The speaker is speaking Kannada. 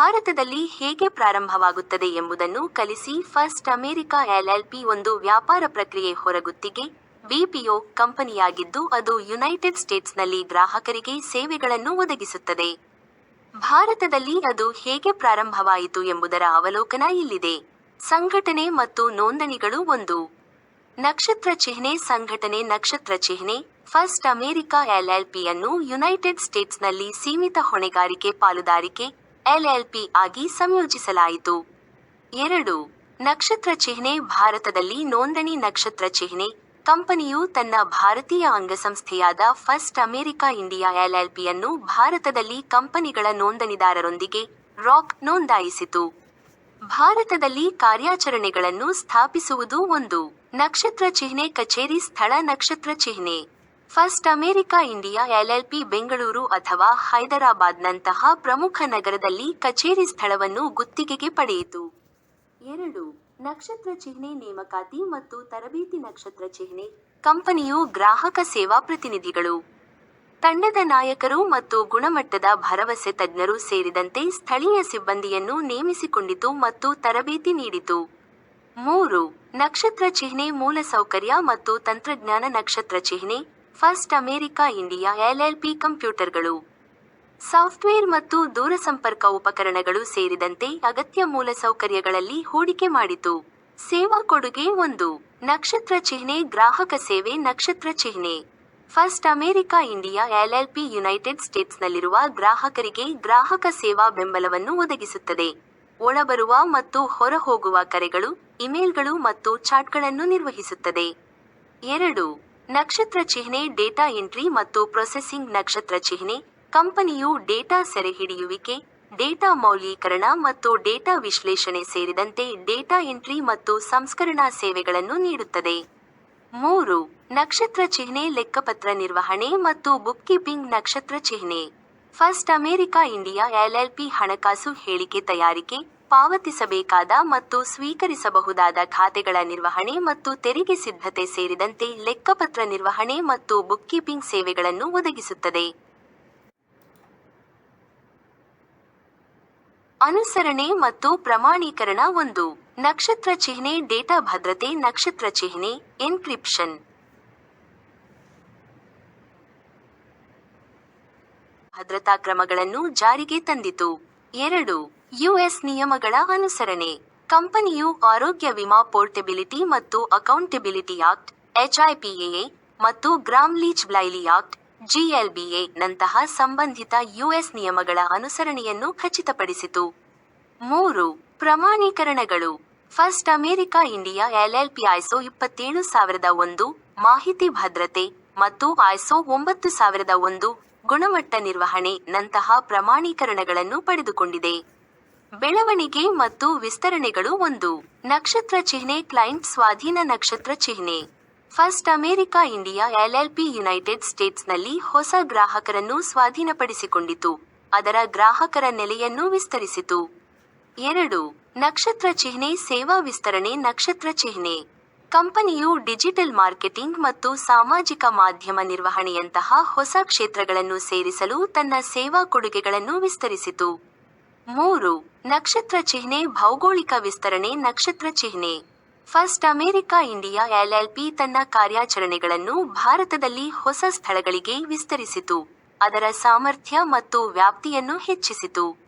ಭಾರತದಲ್ಲಿ ಹೇಗೆ ಪ್ರಾರಂಭವಾಗುತ್ತದೆ ಎಂಬುದನ್ನು ಕಲಿಸಿ ಫಸ್ಟ್ ಅಮೆರಿಕಾ ಎಲ್ಎಲ್ಪಿ ಒಂದು ವ್ಯಾಪಾರ ಪ್ರಕ್ರಿಯೆ ಹೊರಗುತ್ತಿಗೆ, ಬಿಪಿಒ ಕಂಪನಿಯಾಗಿದ್ದು ಅದು ಯುನೈಟೆಡ್ ಸ್ಟೇಟ್ಸ್ನಲ್ಲಿ ಗ್ರಾಹಕರಿಗೆ ಸೇವೆಗಳನ್ನು ಒದಗಿಸುತ್ತದೆ. ಭಾರತದಲ್ಲಿ ಅದು ಹೇಗೆ ಪ್ರಾರಂಭವಾಯಿತು ಎಂಬುದರ ಅವಲೋಕನ ಇಲ್ಲಿದೆ. ಸಂಘಟನೆ ಮತ್ತು ನೋಂದಣಿಗಳು ಒಂದು. ನಕ್ಷತ್ರ ಚಿಹ್ನೆ ಸಂಘಟನೆ ನಕ್ಷತ್ರ ಚಿಹ್ನೆ, ಫಸ್ಟ್ ಅಮೆರಿಕಾ ಎಲ್ಎಲ್ಪಿ ಅನ್ನು ಯುನೈಟೆಡ್ ಸ್ಟೇಟ್ಸ್ನಲ್ಲಿ ಸೀಮಿತ ಹೊಣೆಗಾರಿಕೆ ಪಾಲುದಾರಿಕೆ ಎಲ್ಎಲ್ಪಿ ಆಗಿ ಸಂಯೋಜಿಸಲಾಯಿತು. ಎರಡು, ನಕ್ಷತ್ರ ಚಿಹ್ನೆ ಭಾರತದಲ್ಲಿ ನೋಂದಣಿ ನಕ್ಷತ್ರ ಚಿಹ್ನೆ. ಕಂಪನಿಯು ತನ್ನ ಭಾರತೀಯ ಅಂಗಸಂಸ್ಥೆಯಾದ ಫಸ್ಟ್ ಅಮೆರಿಕಾ ಇಂಡಿಯಾ ಎಲ್ಎಲ್ಪಿಯನ್ನು ಭಾರತದಲ್ಲಿ ಕಂಪನಿಗಳ ನೋಂದಣಿದಾರರೊಂದಿಗೆ ರಾಕ್ ನೋಂದಾಯಿಸಿತು. ಭಾರತದಲ್ಲಿ ಕಾರ್ಯಾಚರಣೆಗಳನ್ನು ಸ್ಥಾಪಿಸುವುದು ಒಂದು, ನಕ್ಷತ್ರ ಚಿಹ್ನೆ ಕಚೇರಿ ಸ್ಥಳ ನಕ್ಷತ್ರ ಚಿಹ್ನೆ. First America, India, LLP, Bengaluru ಅಥವಾ ಹೈದರಾಬಾದ್ನಂತಹ ಪ್ರಮುಖ ನಗರದಲ್ಲಿ ಕಚೇರಿ ಸ್ಥಳವನ್ನು ಗುತ್ತಿಗೆಗೆ ಪಡೆಯಿತು. ಎರಡು, ನಕ್ಷತ್ರ ಚಿಹ್ನೆ ನೇಮಕಾತಿ ಮತ್ತು ತರಬೇತಿ ನಕ್ಷತ್ರ ಚಿಹ್ನೆ, ಕಂಪನಿಯು ಗ್ರಾಹಕ ಸೇವಾ ಪ್ರತಿನಿಧಿಗಳು. ತಂಡದ ನಾಯಕರು ಮತ್ತು ಗುಣಮಟ್ಟದ ಭರವಸೆ ತಜ್ಞರು ಸೇರಿದಂತೆ ಸ್ಥಳೀಯ ಸಿಬ್ಬಂದಿಯನ್ನು ನೇಮಿಸಿಕೊಂಡಿತು ಮತ್ತು ತರಬೇತಿ ನೀಡಿತು. ಮೂರು, ನಕ್ಷತ್ರ ಚಿಹ್ನೆ ಮೂಲಸೌಕರ್ಯ ಮತ್ತು ತಂತ್ರಜ್ಞಾನ ನಕ್ಷತ್ರ ಚಿಹ್ನೆ ಫಸ್ಟ್ ಅಮೆರಿಕಾ, ಇಂಡಿಯಾ ಎಲ್ಎಲ್ಪಿ ಕಂಪ್ಯೂಟರ್ಗಳು. ಸಾಫ್ಟ್ವೇರ್ ಮತ್ತು ದೂರಸಂಪರ್ಕ ಉಪಕರಣಗಳು ಸೇರಿದಂತೆ ಅಗತ್ಯ ಮೂಲಸೌಕರ್ಯಗಳಲ್ಲಿ ಹೂಡಿಕೆ ಮಾಡಿತು. ಸೇವಾ ಕೊಡುಗೆ ಒಂದು. ನಕ್ಷತ್ರ ಚಿಹ್ನೆ, ಗ್ರಾಹಕ ಸೇವೆ, ನಕ್ಷತ್ರ ಚಿಹ್ನೆ. First America, India LLP United ಸ್ಟೇಟ್ಸ್ನಲ್ಲಿರುವ ಗ್ರಾಹಕರಿಗೆ ಗ್ರಾಹಕ ಸೇವಾ ಬೆಂಬಲವನ್ನು ಒದಗಿಸುತ್ತದೆ. ಒಳಬರುವ ಮತ್ತು ಹೊರಹೋಗುವ ಕರೆಗಳು, ಇಮೇಲ್ಗಳು ಮತ್ತು ಚಾಟ್ಗಳನ್ನು ನಿರ್ವಹಿಸುತ್ತದೆ. ಎರಡು. ನಕ್ಷತ್ರ ಚಿಹ್ನೆ, ಡೇಟಾ ಎಂಟ್ರಿ ಮತ್ತು ಪ್ರೊಸೆಸಿಂಗ್ ನಕ್ಷತ್ರ ಚಿಹ್ನೆ, ಕಂಪನಿಯು ಡೇಟಾ ಸೆರೆಹಿಡಿಯುವಿಕೆ ಡೇಟಾ ಮೌಲ್ಯೀಕರಣ ಮತ್ತು ಡೇಟಾ ವಿಶ್ಲೇಷಣೆ ಸೇರಿದಂತೆ ಡೇಟಾ ಎಂಟ್ರಿ ಮತ್ತು ಸಂಸ್ಕರಣಾ ಸೇವೆಗಳನ್ನು ನೀಡುತ್ತದೆ. ಮೂರು, ನಕ್ಷತ್ರ ಚಿಹ್ನೆ ಲೆಕ್ಕಪತ್ರ ನಿರ್ವಹಣೆ ಮತ್ತು ಬುಕ್ ಕೀಪಿಂಗ್ ನಕ್ಷತ್ರ ಚಿಹ್ನೆ. ಫಸ್ಟ್ ಅಮೆರಿಕಾ, ಇಂಡಿಯಾ, ಎಲ್ಎಲ್ಪಿ ಹಣಕಾಸು ಹೇಳಿಕೆ ತಯಾರಿಕೆ ಪಾವತಿಸಬೇಕಾದ ಮತ್ತು ಸ್ವೀಕರಿಸಬಹುದಾದ ಖಾತೆಗಳ ನಿರ್ವಹಣೆ ಮತ್ತು ತೆರಿಗೆ ಸಿದ್ಧತೆ ಸೇರಿದಂತೆ ಲೆಕ್ಕಪತ್ರ ನಿರ್ವಹಣೆ ಮತ್ತು ಬುಕ್ ಕೀಪಿಂಗ್ ಸೇವೆಗಳನ್ನು ಒದಗಿಸುತ್ತದೆ. ಅನುಸರಣೆ ಮತ್ತು ಪ್ರಮಾಣೀಕರಣ ಒಂದು. ನಕ್ಷತ್ರ ಚಿಹ್ನೆ, ಡೇಟಾ ಭದ್ರತೆ, ನಕ್ಷತ್ರ ಚಿಹ್ನೆ, ಎನ್ಕ್ರಿಪ್ಷನ್. ಭದ್ರತಾ ಕ್ರಮಗಳನ್ನು ಜಾರಿಗೆ ತಂದಿತು. ಎರಡು. ಯುಎಸ್ ನಿಯಮಗಳ ಅನುಸರಣೆ. ಕಂಪನಿಯು ಆರೋಗ್ಯ ವಿಮಾ ಪೋರ್ಟೆಬಿಲಿಟಿ ಮತ್ತು ಅಕೌಂಟೆಬಿಲಿಟಿ ಆಕ್ಟ್ ಎಚ್ಐಪಿಎ ಮತ್ತು Gramm Leach Bliley Act GLBA ನಂತಹ ಸಂಬಂಧಿತ ಯುಎಸ್ ನಿಯಮಗಳ ಅನುಸರಣೆಯನ್ನು ಖಚಿತಪಡಿಸಿತು. ಮೂರು, ಪ್ರಮಾಣೀಕರಣಗಳು. First, America India LLP ISO ಇಪ್ಪತ್ತೇಳು ಸಾವಿರದ ಒಂದು ಮಾಹಿತಿ ಭದ್ರತೆ ಮತ್ತು ಐಸೋ ಒಂಬತ್ತು ಸಾವಿರದ ಒಂದು ಗುಣಮಟ್ಟ ನಿರ್ವಹಣೆ ನಂತಹ ಪ್ರಮಾಣೀಕರಣಗಳನ್ನು ಪಡೆದುಕೊಂಡಿದೆ. ಬೆಳವಣಿಗೆ ಮತ್ತು ವಿಸ್ತರಣೆಗಳು ಒಂದು. ನಕ್ಷತ್ರ ಚಿಹ್ನೆ, ಕ್ಲೈಂಟ್ ಸ್ವಾಧೀನ ನಕ್ಷತ್ರ ಚಿಹ್ನೆ. First America, India LLP United ಸ್ಟೇಟ್ಸ್ನಲ್ಲಿ ಹೊಸ ಗ್ರಾಹಕರನ್ನು ಸ್ವಾಧೀನಪಡಿಸಿಕೊಂಡಿತು. ಅದರ ಗ್ರಾಹಕರ ನೆಲೆಯನ್ನು ವಿಸ್ತರಿಸಿತು. ಎರಡು. ನಕ್ಷತ್ರ ಚಿಹ್ನೆ, ಸೇವಾ ವಿಸ್ತರಣೆ, ನಕ್ಷತ್ರ ಚಿಹ್ನೆ. ಕಂಪನಿಯು ಡಿಜಿಟಲ್ ಮಾರ್ಕೆಟಿಂಗ್ ಮತ್ತು ಸಾಮಾಜಿಕ ಮಾಧ್ಯಮ ನಿರ್ವಹಣೆಯಂತಹ ಹೊಸ ಕ್ಷೇತ್ರಗಳನ್ನು ಸೇರಿಸಲು ತನ್ನ ಸೇವಾ ಕೊಡುಗೆಗಳನ್ನು ವಿಸ್ತರಿಸಿತು. ಮೂರು, ನಕ್ಷತ್ರ ಚಿಹ್ನೆ, ಭೌಗೋಳಿಕ ವಿಸ್ತರಣೆ, ನಕ್ಷತ್ರ ಚಿಹ್ನೆ. ಫಸ್ಟ್, ಅಮೆರಿಕಾ, ಇಂಡಿಯಾ ಎಲ್ಎಲ್ಪಿ ತನ್ನ ಕಾರ್ಯಾಚರಣೆಗಳನ್ನು ಭಾರತದಲ್ಲಿ ಹೊಸ ಸ್ಥಳಗಳಿಗೆ ವಿಸ್ತರಿಸಿತು. ಅದರ ಸಾಮರ್ಥ್ಯ ಮತ್ತು ವ್ಯಾಪ್ತಿಯನ್ನು ಹೆಚ್ಚಿಸಿತು.